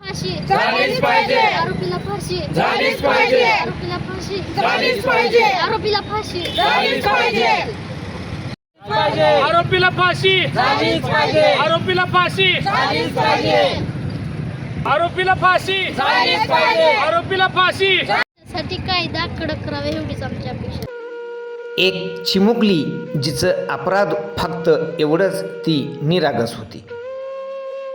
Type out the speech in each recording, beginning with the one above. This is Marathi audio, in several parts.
फाशी झालीच पाहिजे. आरोपीला फाशी झालीच पाहिजे. आरोपीला फाशी झालीच पाहिजे. आरोपीला फाशी झालीच पाहिजे. आरोपीला फाशी झालीच पाहिजे. आरोपीला फाशी झालीच पाहिजे. आरोपीला फाशी झालीच पाहिजे. आरोपीला फाशी साठी कायदा कडक करावा एवढीच आमची अपेक्षा एक चिमुकली जिचं अपराध फक्त एवढंच ती निरागस होती.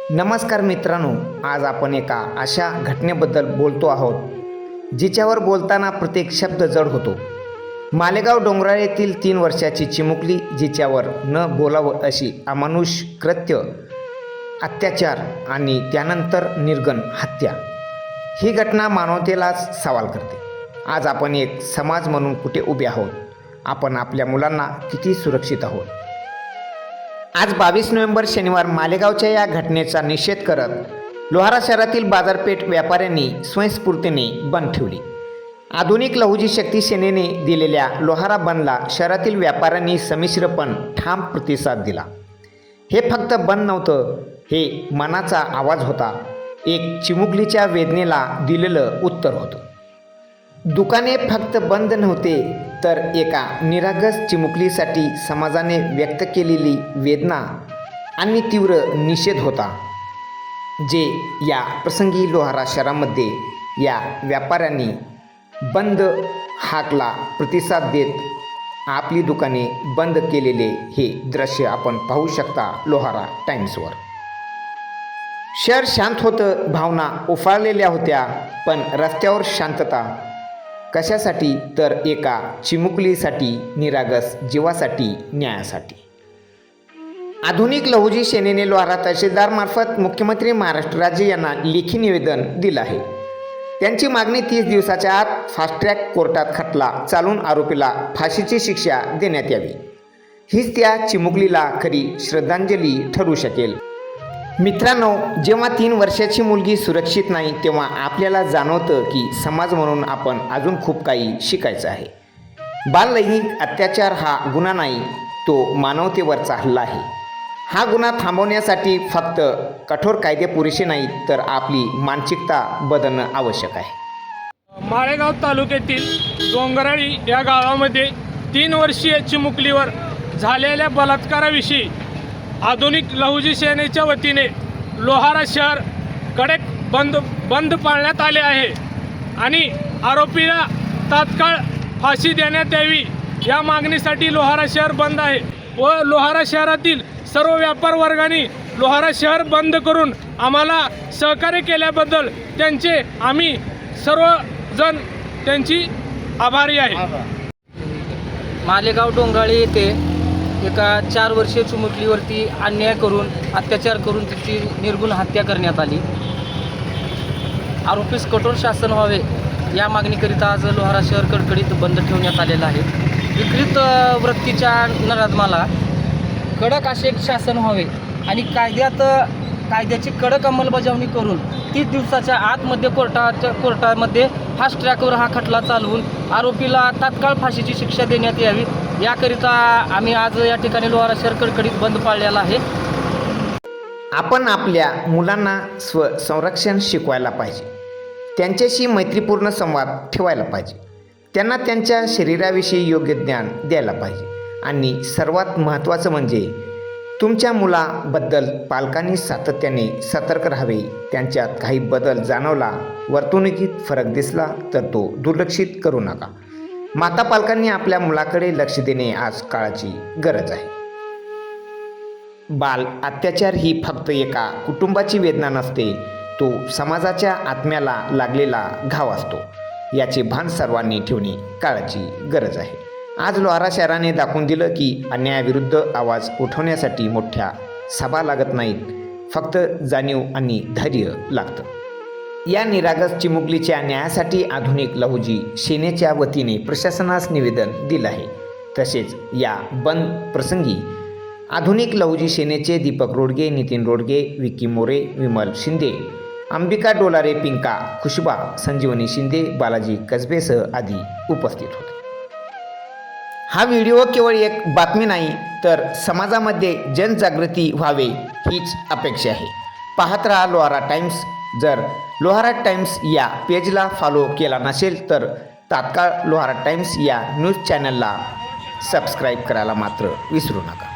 नमस्कार मित्रांनो आज आपण एका अशा घटनेबद्दल बोलतो आहोत जिच्यावर बोलताना प्रत्येक शब्द जड होतो. मालेगाव डोंगराळ येथील तीन वर्षाची चिमुकली जिच्यावर न बोलावं अशी अमानुष कृत्य अत्याचार आणि त्यानंतर निर्गण हत्या ही घटना मानवतेलाच सवाल करते. आज आपण एक समाज म्हणून कुठे उभे आहोत? आपण आपल्या मुलांना किती सुरक्षित आहोत? आज बावीस नोव्हेंबर शनिवार मालेगावच्या या घटनेचा निषेध करत लोहारा शहरातील बाजारपेठ व्यापाऱ्यांनी स्वयंस्फूर्तीने बंद ठेवली. आधुनिक लहुजी शक्ती सेनेने दिलेल्या लोहारा बंदला शहरातील व्यापाऱ्यांनी संमिश्रपण ठाम प्रतिसाद दिला. हे फक्त बंद नव्हतं हे मनाचा आवाज होता. एक चिमुकलीच्या वेदनेला दिलेलं उत्तर होतं. दुकाने फक्त बंद नव्हते तर एका निरागस चिमुकलीसाठी समाजाने व्यक्त केलेली वेदना आणि तीव्र निषेध होता जे या प्रसंगी लोहारा शहरामध्ये या व्यापाऱ्यांनी बंद हाकला प्रतिसाद देत आपली दुकाने बंद केलेले हे दृश्य आपण पाहू शकता लोहारा टाइम्सवर. शहर शांत होतं भावना उफाळलेल्या होत्या पण रस्त्यावर शांतता कशासाठी? तर एका चिमुकलीसाठी निरागस जीवासाठी न्यायासाठी. आधुनिक लहुजी सेनेने लोहारा तहसीलदारमार्फत मुख्यमंत्री महाराष्ट्र राज्य यांना लेखी निवेदन दिलं आहे. त्यांची मागणी तीस दिवसाच्या आत फास्ट्रॅक कोर्टात खटला चालून आरोपीला फाशीची शिक्षा देण्यात यावी. हीच त्या चिमुकलीला खरी श्रद्धांजली ठरू शकेल. मित्रांनो जेव्हा तीन वर्षाची मुलगी सुरक्षित नाही तेव्हा आपल्याला जाणवतं की समाज म्हणून आपण अजून खूप काही शिकायचं आहे. बाललैंगिक अत्याचार हा गुन्हा नाही तो मानवतेवरचा हल्ला आहे. हा गुन्हा थांबवण्यासाठी फक्त कठोर कायदे पुरेसे नाहीत तर आपली मानसिकता बदलणं आवश्यक आहे. माळेगाव तालुक्यातील डोंगराळी या गावामध्ये तीन वर्षीय चिमुकलीवर झालेल्या बलात्काराविषयी आधुनिक लहुजी सेनेच्या वतीने लोहारा शहर कडक बंद बंद पाळण्यात आले आहे. आणि आरोपीला तात्काळ फाशी देण्यात यावी या मागणीसाठी लोहारा शहर बंद आहे व लोहारा शहरातील सर्व व्यापार वर्गाने लोहारा शहर बंद करून आम्हाला सहकार्य केल्याबद्दल त्यांचे आम्ही सर्वजण त्यांची आभारी आहे. मालेगाव डोंगराळे येथे एका चार वर्षीय चिमुकलीवरती अन्याय करून अत्याचार करून तिची निर्गुण हत्या करण्यात आली. आरोपीस कठोर शासन व्हावे या मागणीकरिता आज लोहारा शहर कडकडीत बंद ठेवण्यात आलेलं आहे. विकृत वृत्तीच्या नराधमाला कडक असे एक शासन व्हावे आणि कायद्यात कायद्याची कडक अंमलबजावणी करून तीस दिवसाच्या आतमध्ये कोर्टाच्या कोर्टामध्ये फास्ट ट्रॅकवर हा खटला चालवून आरोपीला तात्काळ फाशीची शिक्षा देण्यात यावी. याकरिता आम्ही आज या ठिकाणी लोहारा शहर कडकडीत बंद पाळलेला आहे. आपण आपल्या मुलांना स्व संरक्षण शिकवायला पाहिजे. त्यांच्याशी मैत्रीपूर्ण संवाद ठेवायला पाहिजे. त्यांना त्यांच्या शरीराविषयी योग्य ज्ञान द्यायला पाहिजे. आणि सर्वात महत्त्वाचं म्हणजे तुमच्या मुलाबद्दल पालकांनी सातत्याने सतर्क राहावे. त्यांच्यात काही बदल जाणवला वर्तणुकीत फरक दिसला तर तो दुर्लक्षित करू नका. माता पालकांनी आपल्या मुलाकडे लक्ष देणे आज काळाची गरज आहे. बाल अत्याचार ही फक्त एका कुटुंबाची वेदना नसते तो समाजाच्या आत्म्याला लागलेला घाव असतो. याचे भान सर्वांनी ठेवणे काळाची गरज आहे. आज लोहारा शहराने दाखवून दिलं की अन्यायाविरुद्ध आवाज उठवण्यासाठी मोठ्या सभा लागत नाहीत. फक्त जाणीव आणि धैर्य लागतं. या निरागस चिमुकलीच्या न्यायासाठी आधुनिक लहुजी सेनेच्या वतीने प्रशासनास निवेदन दिलं आहे. तसेच या बंद प्रसंगी आधुनिक लहुजी सेनेचे दीपक रोडगे नितीन रोडगे विकी मोरे विमल शिंदे अंबिका डोलारे पिंका खुशबा संजीवनी शिंदे बालाजी कसबेसह आदी उपस्थित होते. हा व्हिडिओ केवळ एक बातमी नाही तर समाजामध्ये जनजागृती व्हावे हीच अपेक्षा आहे. पाहत राहा लोहारा टाइम्स. जर लोहारा टाइम्स या पेजला फॉलो केला नसेल तर तात्काळ लोहारा टाइम्स या न्यूज चॅनलला सबस्क्राईब करायला मात्र विसरू नका.